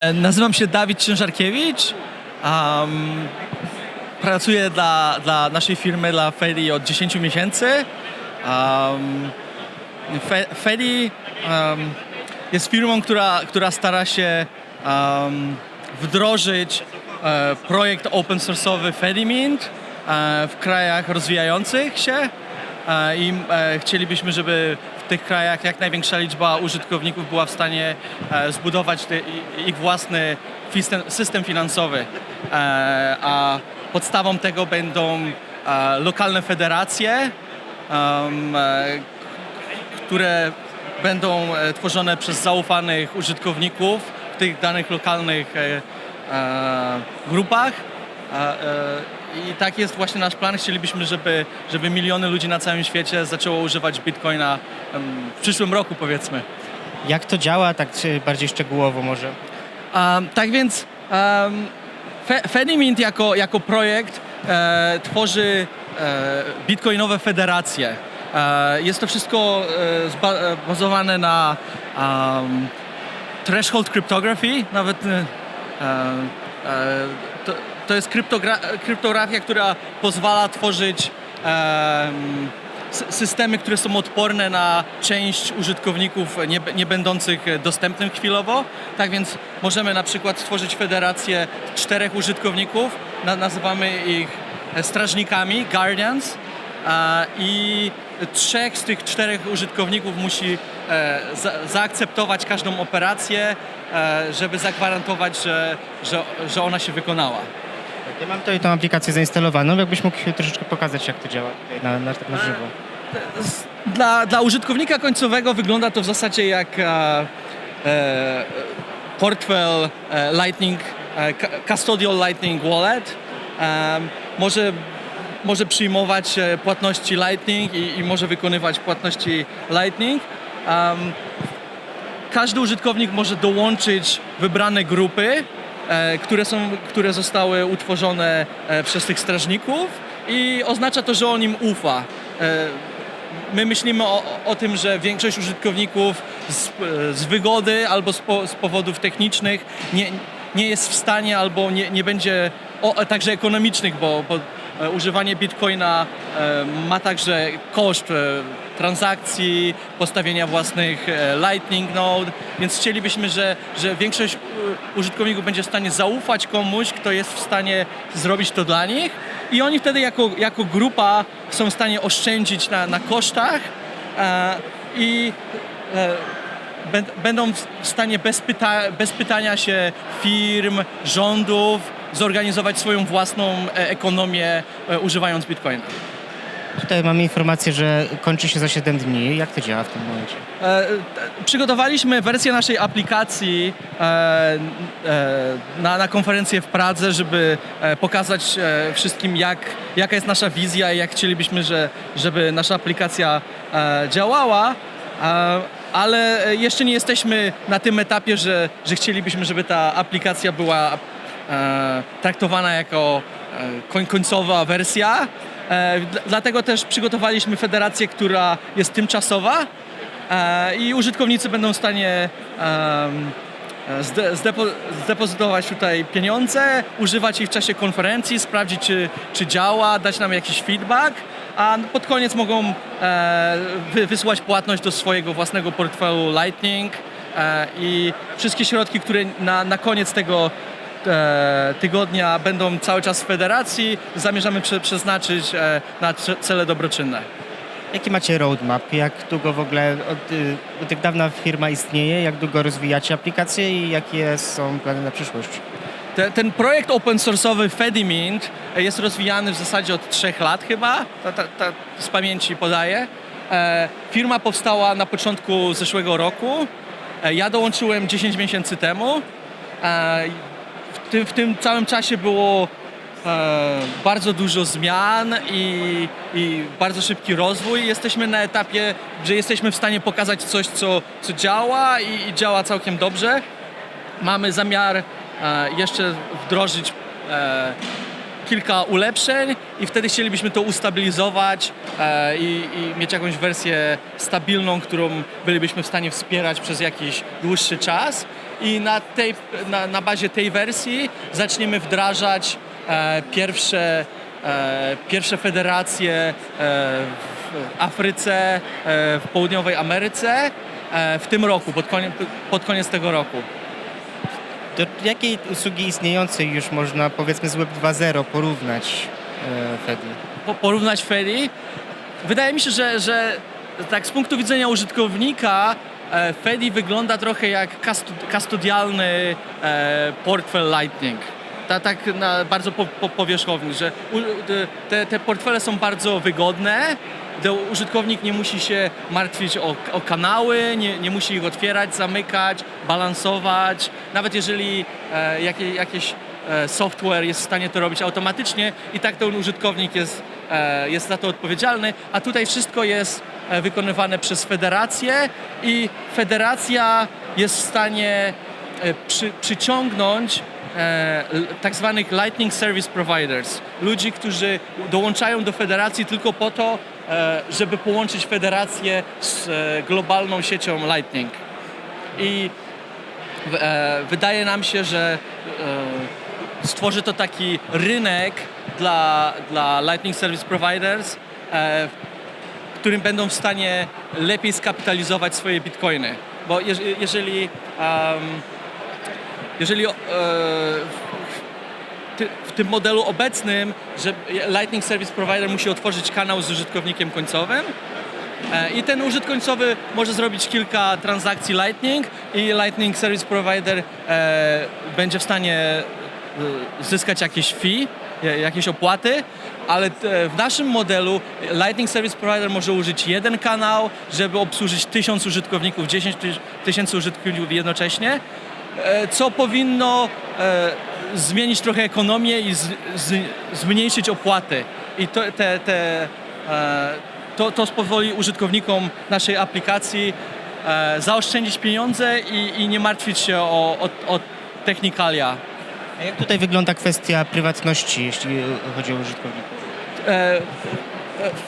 E, Nazywam się Dawid Ciężarkiewicz. Um, pracuję dla, dla naszej firmy, dla Feri od 10 miesięcy. Um, Fe, Feri um, jest firmą, która, która stara się um, wdrożyć e, projekt open source'owy FeriMint e, w krajach rozwijających się i e, chcielibyśmy, żeby w tych krajach jak największa liczba użytkowników była w stanie e, zbudować ich własny system finansowy. E, a podstawą tego będą e, lokalne federacje, e, które będą e, tworzone przez zaufanych użytkowników w tych danych lokalnych e, e, grupach. I tak jest właśnie nasz plan. Chcielibyśmy, żeby, żeby miliony ludzi na całym świecie zaczęło używać Bitcoina em, w przyszłym roku, powiedzmy. Jak to działa, tak czy bardziej szczegółowo może? Um, tak więc um, Fe- Fedimint jako, jako projekt e, tworzy e, bitcoinowe federacje. E, jest to wszystko e, e, bazowane na um, threshold cryptography, nawet e, e, to, jest kryptogra- kryptografia, która pozwala tworzyć sy- systemy, które są odporne na część użytkowników nie, nie będących dostępnym chwilowo. Tak więc możemy na przykład stworzyć federację czterech użytkowników, na, nazywamy ich e, strażnikami, guardians, a, i trzech z tych czterech użytkowników musi e, za, zaakceptować każdą operację, e, żeby zagwarantować, że, że, że ona się wykonała. Ja mam tutaj tą aplikację zainstalowaną, jakbyś mógł troszeczkę pokazać, jak to działa na, na, na żywo. Dla, dla użytkownika końcowego wygląda to w zasadzie jak e, e, portfel e, Lightning, e, cu- custodial Lightning Wallet. Em, może, może przyjmować e, płatności Lightning i, i może wykonywać płatności Lightning. Em, każdy użytkownik może dołączyć wybrane grupy, e, które, są, które zostały utworzone e, przez tych strażników i oznacza to, że on im ufa. E, my myślimy o, o tym, że większość użytkowników z, z wygody albo z, po, z powodów technicznych nie, nie jest w stanie albo nie, nie będzie, o, także ekonomicznych, bo, bo e, używanie bitcoina e, ma także koszt e, transakcji, postawienia własnych e, Lightning Node, więc chcielibyśmy, że, że większość użytkowników będzie w stanie zaufać komuś, kto jest w stanie zrobić to dla nich i oni wtedy jako, jako grupa są w stanie oszczędzić na, na kosztach e, i e, bę- będą w w stanie bez, pyta- bez pytania się firm, rządów zorganizować swoją własną e, ekonomię e, używając Bitcoina. Tutaj mamy informację, że kończy się za 7 dni. Jak to działa w tym momencie? E, t- Przygotowaliśmy wersję naszej aplikacji e, e, na, na konferencję w Pradze, żeby e, pokazać e, wszystkim, jak, jaka jest nasza wizja i jak chcielibyśmy, że, żeby nasza aplikacja e, działała. E, ale jeszcze nie jesteśmy na tym etapie, że, że chcielibyśmy, żeby ta aplikacja była e, traktowana jako e, koń, końcowa wersja. E, dla- dlatego też przygotowaliśmy federację, która jest tymczasowa e, i użytkownicy będą w stanie e, zde, zdepo, zdepozytować tutaj pieniądze, używać ich w czasie konferencji, sprawdzić, czy, czy działa, dać nam jakiś feedback, a pod koniec mogą wy, wysłać płatność do swojego własnego portfelu Lightning i wszystkie środki, które na, na koniec tego tygodnia będą cały czas w federacji, zamierzamy prze, przeznaczyć e, na ce- cele dobroczynne. Jaki macie roadmap? Jak długo w ogóle od, y, od jak dawna firma istnieje? Jak długo rozwijacie aplikację i jakie są plany na przyszłość? Te, ten projekt open source'owy Fedimint jest rozwijany w zasadzie od trzech lat chyba, ta, ta, ta, z pamięci podaję. E, firma powstała na początku zeszłego roku. E, ja dołączyłem 10 miesięcy temu. W, tym, w tym całym czasie było e, bardzo dużo zmian i, i bardzo szybki rozwój. Jesteśmy na etapie, że jesteśmy w stanie pokazać coś, co, co działa i, i działa całkiem dobrze mamy zamiar e, jeszcze wdrożyć e, kilka ulepszeń i wtedy chcielibyśmy to ustabilizować e, i, i mieć jakąś wersję stabilną, którą bylibyśmy w stanie wspierać przez jakiś dłuższy czas. I na, tej, na, na bazie tej wersji zaczniemy wdrażać e, pierwsze, e, pierwsze federacje e, w Afryce, e, w Południowej Ameryce e, w tym roku, pod koniec, pod koniec tego roku. Do jakiej usługi istniejącej już można powiedzmy z Web 2.0 porównać e, Fedi? po- porównać Fedi. Wydaje mi się, że, że tak z punktu widzenia użytkownika Fedi wygląda trochę jak kastodialny e, portfel Lightning. Ta, tak bardzo po, po, powierzchowny, że u, te, te portfele są bardzo wygodne, użytkownik nie musi się martwić o, o kanały, nie, nie musi ich otwierać, zamykać, balansować. Nawet jeżeli e, jakie, jakieś e, software jest w stanie to robić automatycznie i tak ten użytkownik jest, e, jest za to odpowiedzialny, a tutaj wszystko jest e, wykonywane przez federację i federacja jest w stanie e, przy, przyciągnąć e, tak zwanych Lightning Service Providers, ludzi, którzy dołączają do federacji tylko po to, e, żeby połączyć federację z e, globalną siecią Lightning. I e, wydaje nam się, że e, stworzy to taki rynek dla, dla Lightning Service Providers, e, w którym będą w stanie lepiej skapitalizować swoje bitcoiny. Bo jeż, jeżeli, em, jeżeli e, w, ty, w tym modelu obecnym, że Lightning Service Provider musi otworzyć kanał z użytkownikiem końcowym, E, I ten użytkownik końcowy może zrobić kilka transakcji Lightning i Lightning Service Provider e, będzie w stanie zyskać jakieś fee, ja- jakieś opłaty, ale w naszym modelu Lightning Service Provider może użyć jeden kanał, żeby obsłużyć tysiąc użytkowników, 10 tyś- tysięcy użytkowników jednocześnie, e, co powinno e, zmienić trochę ekonomię i zmniejszyć opłaty. I to, te, te, e, to, to pozwoli użytkownikom naszej aplikacji zaoszczędzić pieniądze i, i nie martwić się o, o, o technikalia. A jak tutaj wygląda kwestia prywatności, jeśli chodzi o użytkowników? E,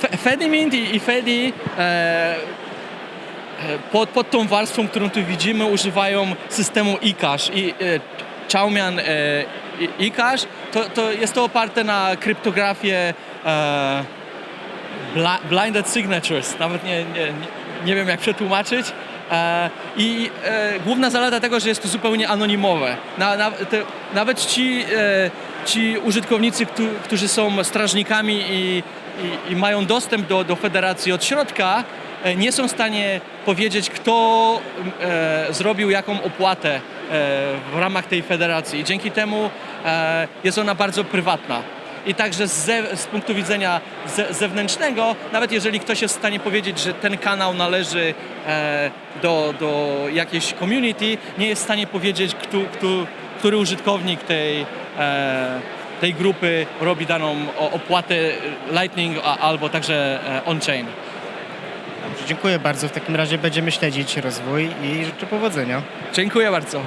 Fe- Fedimint i, Fedi e, e, pod, pod tą warstwą, którą tu widzimy, używają systemu eCash i e, Chaumian e, i- eCash. To, to jest to oparte na kryptografię e, bli- blinded signatures. Nawet nie, nie, nie wiem jak przetłumaczyć. E, I e, główna zaleta tego, że jest to zupełnie anonimowe. Nawet ci, e, ci użytkownicy, któ, którzy są strażnikami i, i, i mają dostęp do, do federacji od środka, nie są w stanie powiedzieć, kto zrobił jaką opłatę w ramach tej federacji. Dzięki temu jest ona bardzo prywatna. I także z, z punktu widzenia ze, zewnętrznego, nawet jeżeli ktoś jest w stanie powiedzieć, że ten kanał należy e, do, do jakiejś community, nie jest w stanie powiedzieć, kto, kto, który użytkownik tej, e, tej grupy robi daną opłatę Lightning a, albo także e, on-chain. Dziękuję bardzo. W takim razie będziemy śledzić rozwój i życzę powodzenia. Dziękuję bardzo.